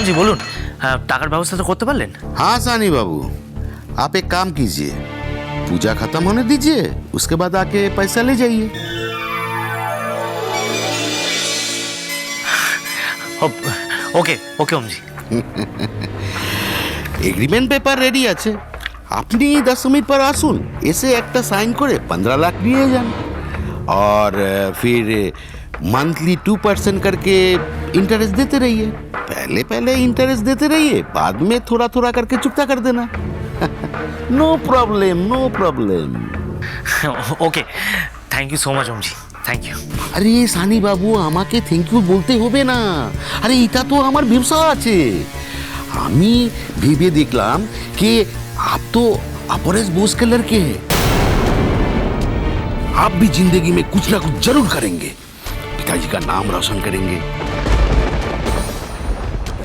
हाँ जी বলুন হ্যাঁ, টাকার ব্যবস্থা তো করতে পারলেন हाँ सानी बाबू आप एक काम कीजिए पूजा खत्म होने दीजिए उसके बाद आके पैसा ले जाइए ও- ওকে ওকে ওমজি এগ্রিমেন্ট পেপার রেডি আছে আপনি দশ মিনিট পর আসুন এসে একটা সাইন করে पंद्रह लाख নিয়ে যান और अ, फिर मंथली टू परसेंट करके इंटरेस्ट देते रहिए पहले पहले इंटरेस्ट देते रहिए बाद में थोड़ा थोड़ा करके चुकता कर देना no problem no problem okay thank you so much ওমজি thank you আরে সানি বাবু আমাকে থ্যাংক ইউ বলতে হবে না আরে এটা তো আমার ব্যবসা আছে আমি ভেবে দেখলাম कि आप तो अपरेश बोस के लड़के हैं आप भी जिंदगी में कुछ ना कुछ जरूर करेंगे पिताजी का नाम रोशन करेंगे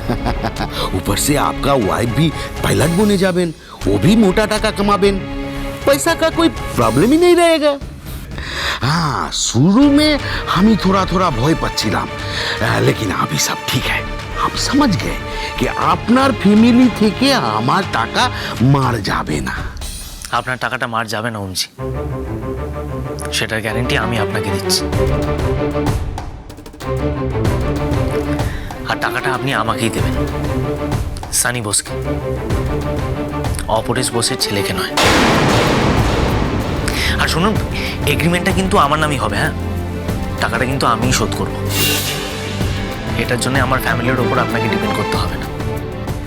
ऊपर से आपका वाइफ भी पायलट बने जाबेन वो भी मोटा टाका कमाबेन पैसा का कोई प्रॉब्लम ही नहीं रहेगा। हाँ शुरू में हम ही थोड़ा थोड़ा भय पासीम लेकिन अभी सब ठीक है। हम समझ गए कि आपनार फैमिली थे আপনার ফ্যামিলি टाका मार जाबे ना। যাবে टाका टा मार जाबे ना না शेटर गारंटी आमी आपना के दिच्छी। আর টাকাটা আপনি আমাকেই দেবেন সানি বোসকে অপরেশ বোসের ছেলেকে নয় আর শুনুন এগ্রিমেন্টটা কিন্তু আমার নামই হবে হ্যাঁ টাকাটা কিন্তু আমিই শোধ করব এটার জন্য আমার ফ্যামিলির ওপর আপনাকে ডিপেন্ড করতে হবে না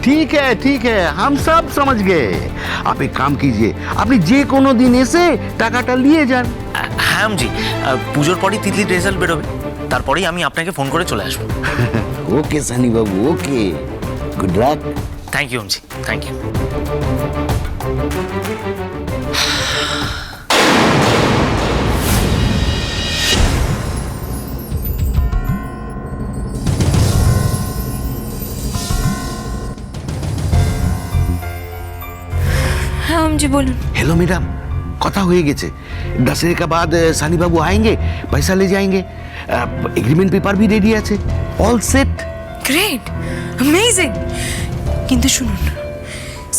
ঠিক है ঠিক है हम सब समझ गए आप एक काम कीजिए আপনি যে কোনো দিন এসে টাকাটা নিয়ে যান আ- হ্যাঁ আমজি আহ, পুজোর পরই তিতলির রেজাল্ট বেরোবে তারপরেই আমি আপনাকে ফোন করে চলে আসবো Oke, senin bu. Oke, good luck. Thank you, Omji. Thank you. Ayo, Omji, কথা হয়ে গেছে। দশ কা বাদ সানিবাবু আয়েঙ্গে পয়সা লে যায়েঙ্গে এগ্রিমেন্ট পেপার ভি রেডি আছে। অল সেট গ্রেট অ্যামেজিং কিন্তু শুনুন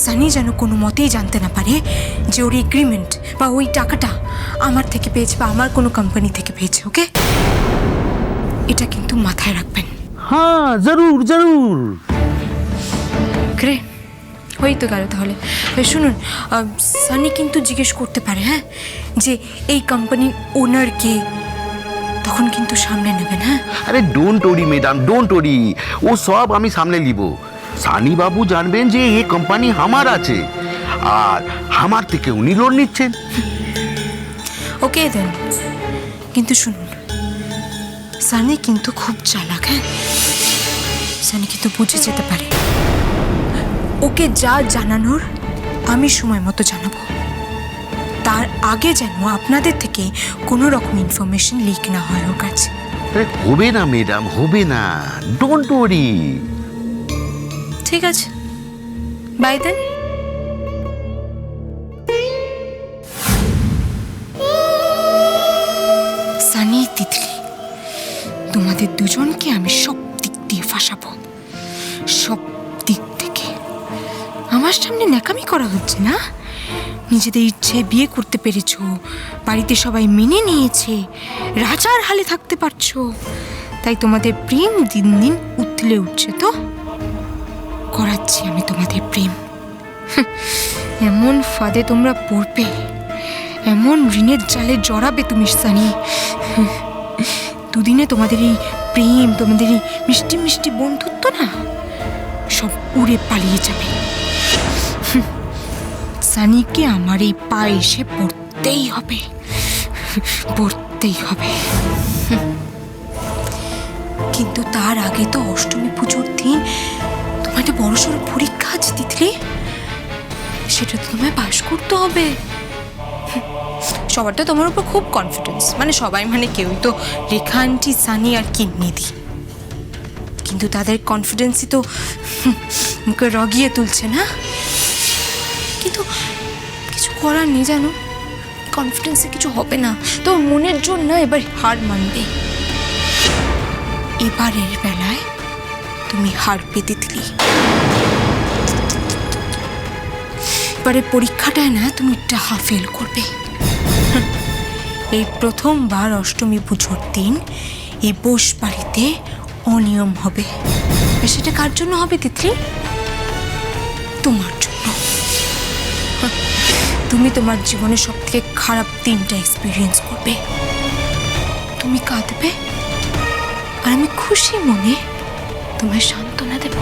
সানি যেন কোনো মতেই জানতে না পারে যে ওর এগ্রিমেন্ট বা ওই টাকাটা আমার থেকে পেয়েছে বা আমার কোনো কোম্পানি থেকে পেয়েছে ওকে এটা কিন্তু মাথায় রাখবেন। হ্যাঁ জরুর জরুর। গ্রেট হয়েই তো গেল তাহলে। শুনুন সানি কিন্তু জিজ্ঞেস করতে পারে হ্যাঁ? যে এই কোম্পানির ওনার কে তখন কিন্তু সামনে নেবেন হ্যাঁ? আরে don't worry madam don't worry ও সব আমি সামনে নিব। সানি বাবু জানবেন যে এই কোম্পানি আমার আছে। আর আমার থেকে উনি লোন নিচ্ছেন। ওকে দেন কিন্তু শুনুন সানি কিন্তু খুব চালাক হ্যাঁ? সানি কিন্তু বুঝে যেতে পারে। ওকে যা জানানোর আমি সময় মতো জানাব। তার আগে যেন আপনাদের থেকে কোনো রকম ইনফরমেশন লিক না হয় ওর কাছে। হবে না ম্যাডাম হবে না। ডোন্ট ওরি ঠিক আছে। বাই দেন সানি তিতলি তোমাদের দুজনকে আমি সব দিক দিয়ে ফাঁসাবো। আমার সামনে ন্যাকামি করা হচ্ছে না? নিজেদের ইচ্ছে বিয়ে করতে পেরেছ, বাড়িতে সবাই মেনে নিয়েছে, রাজার হালে থাকতে পারছ, তাই তোমাদের প্রেম দিন দিন উতলে উঠছে তো? করাচ্ছি আমি তোমাদের প্রেম। এমন ফাঁদে তোমরা পড়বে, এমন ঋণের জালে জড়াবে তুমি, সানি। দুদিনে তোমাদের এই প্রেম, তোমাদের এই মিষ্টি মিষ্টি বন্ধুত্ব না, সব উড়ে পালিয়ে যাবে। সানিকে আমার এই পা এসে পড়তেই হবে। পড়তেই হবে। কিন্তু তার আগে তো অষ্টমী পুজোর দিন তোমার একটা বড় সড়ো পরীক্ষা আছে তিতলি সেটা তো তোমায় পাশ করতে হবে। সবার তো তোমার উপর খুব কনফিডেন্স মানে সবাই মানে কেউই তো রেখা আন্টি, সানি আর কিন্নিদি কিন্তু তাদের কনফিডেন্সই তো মুখে রগিয়ে তুলছে না। করার নেই জানো? কনফিডেন্সে কিছু হবে না। তো মনের জন্য এবার হার মানবে। এবারের বেলায় তুমি হারবে তিতলি এবারে পরীক্ষাটায় না তুমি ডাহা ফেল করবে। এই প্রথমবার অষ্টমী পুজোর দিন এই বোস বাড়িতে অনিয়ম হবে। সেটা কার জন্য হবে তিতলি? তোমার তুমি তোমার জীবনে সব থেকে খারাপ দিনটা এক্সপিরিয়েন্স করবে। তুমি কাঁদবে, আর আমি খুশি, মনে। তোমায় সান্ত্বনা দেব।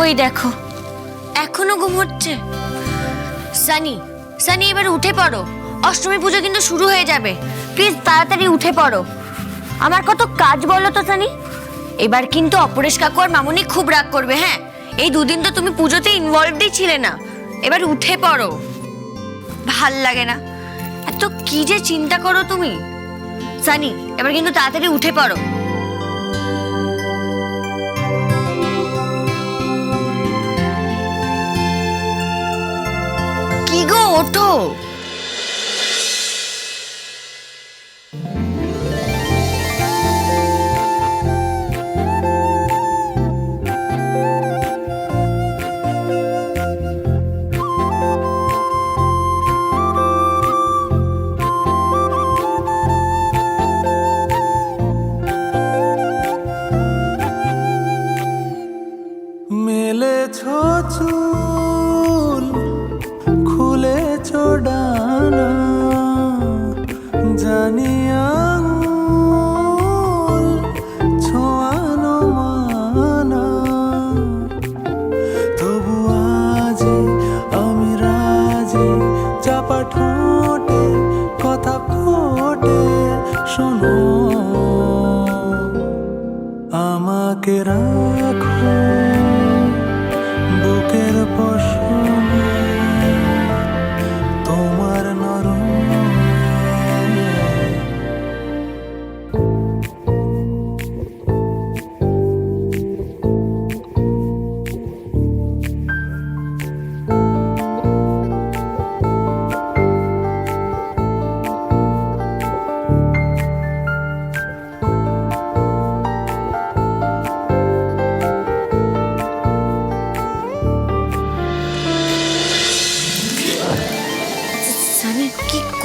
ওই দেখো, এখনও ঘুম হচ্ছে? সানি সানি, এবার উঠে পড়ো। অষ্টমী পুজো কিন্তু শুরু হয়ে যাবে। প্লিজ তাড়াতাড়ি উঠে পড়ো। আমার কত কাজ বলো তো, সানি? এবার কিন্তু অপরেশ কাকু আর মামুনি খুব রাগ করবে হ্যাঁ? এই দুদিন তো তুমি পুজোতে ইনভলভডই ছিলে না। এবার উঠে পড়ো। ভালো লাগে না। এত কি যে চিন্তা করো তুমি? সানি, এবার কিন্তু তাড়াতাড়ি উঠে পড়ো। ওঠো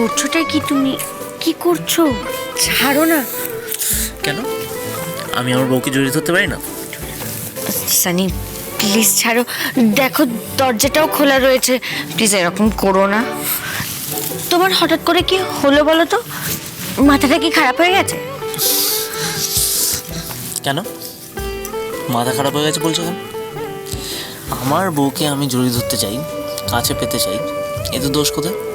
করছোটা কি তুমি? কি করছ? ছাড়ো না। কেন? আমি আমার বউকে জড়িয়ে ধরতে পারি না? সানি প্লিজ ছাড়ো। দেখো দরজাটাও খোলা রয়েছে। প্লিজ এরকম করো না। তোমার হঠাৎ করে কি হলো বলো তো? মাথাটা কি খারাপ হয়ে গেছে? কেন? মাথা খারাপ হয়ে গেছে বলছো কেন? আমার বউকে আমি জড়িয়ে ধরতে চাই কাছে পেতে চাই। এ তো দোষ কোথায়?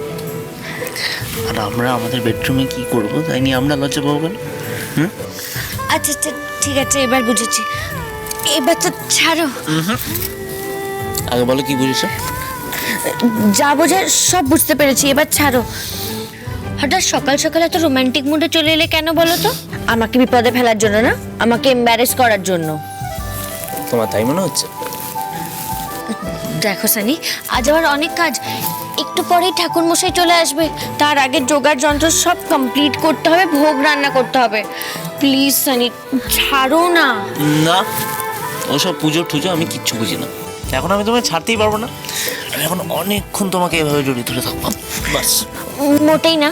আর আমরা আমাদের বেডরুমে কি করব? তাই নিয়ে আমরা লজ্জা পাবো কেন? হুম? আচ্ছা আচ্ছা ঠিক আছে এবার বুঝেছি। এবার তো ছাড়ো। আগে বলো কি বুঝেছ? যা বোঝার সব বুঝতে পেরেছি এবার ছাড়ো। হঠাৎ সকাল সকাল এত রোমান্টিক মুডে চলে এলে কেন বলো তো? আমাকে বিপদে ফেলার জন্য না আমাকে এম্বারেস করার জন্য। তোমার তাই মনে হচ্ছে? দেখো সানি আজ আমার অনেক কাজ। একটু পরেই ঠাকুর মশাই চলে আসবে। তার আগে জোগাড় যন্ত্র সব কমপ্লিট করতে হবে ভোগ রান্না করতে হবে। প্লিজ সানি ছাড়ো না। না ওসব পুজো টুজো আমি কিচ্ছু বুঝি না। এখন আমি তোমায় ছাড়তেই পারব না। আমি এখন অনেকক্ষণ তোমাকে এভাবে জড়িয়ে ধরে থাকব। বাস। মোটেই না।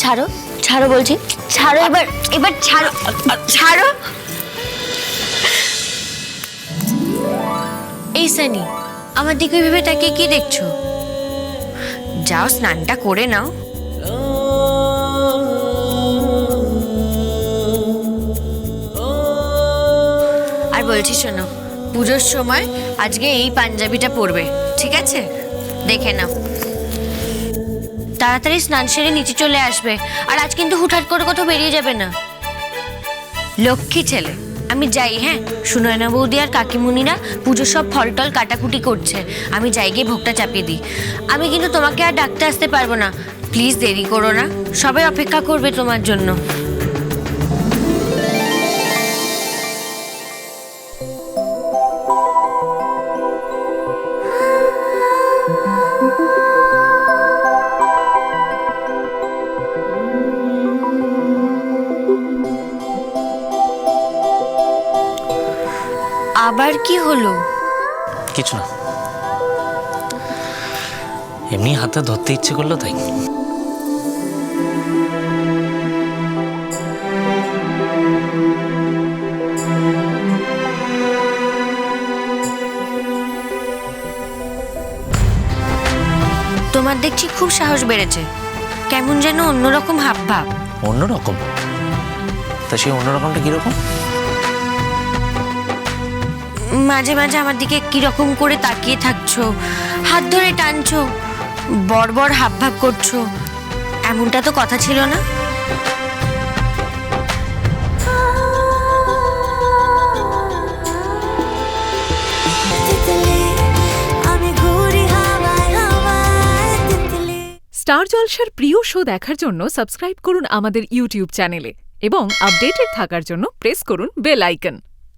ছাড়ো ছাড়ো বলছি। ছাড়ো এবার এবার ছাড়ো ছাড়ো। এই সানি আমার দিকে ভেবে তাকে কি দেখছ? যাও, স্নানটা করে নাও। আর বলছি শোনো, পুজোর সময় আজকে এই পাঞ্জাবিটা পরবে, ঠিক আছে? দেখে নাও। তাড়াতাড়ি স্নান সেরে নিচে চলে আসবে, আর আজ কিন্তু হুটহাট করে কোথাও বেরিয়ে যাবে না। লক্ষ্মী ছেলে। আমি যাই হ্যাঁ? সুনয়না বৌদি আর কাকিমুনিরা পুজোর সব ফল টল কাটাকুটি করছে। আমি যাই গিয়ে ভোগটা চাপিয়ে দিই। আমি কিন্তু তোমাকে আর ডাকতে আসতে পারব না। প্লিজ দেরি করো না। সবাই অপেক্ষা করবে তোমার জন্য। আবার কি হলো? কিছু না। এমনি হাতে ধরতে ইচ্ছে করল তাই। তোমার দেখছি খুব সাহস বেড়েছে। কেমন যেন অন্যরকম হাব ভাব অন্যরকম? তা সেই অন্যরকমটা কীরকম? মাঝে মাঝে আমার দিকে কীরকম করে তাকিয়ে থাকছো? হাত ধরে টানছো হাব ভাব করছ। এমনটা তো কথা ছিল না। স্টার জলসার প্রিয় শো দেখার জন্য সাবস্ক্রাইব করুন আমাদের ইউটিউব চ্যানেলে এবং আপডেটেড থাকার জন্য প্রেস করুন বেল আইকন।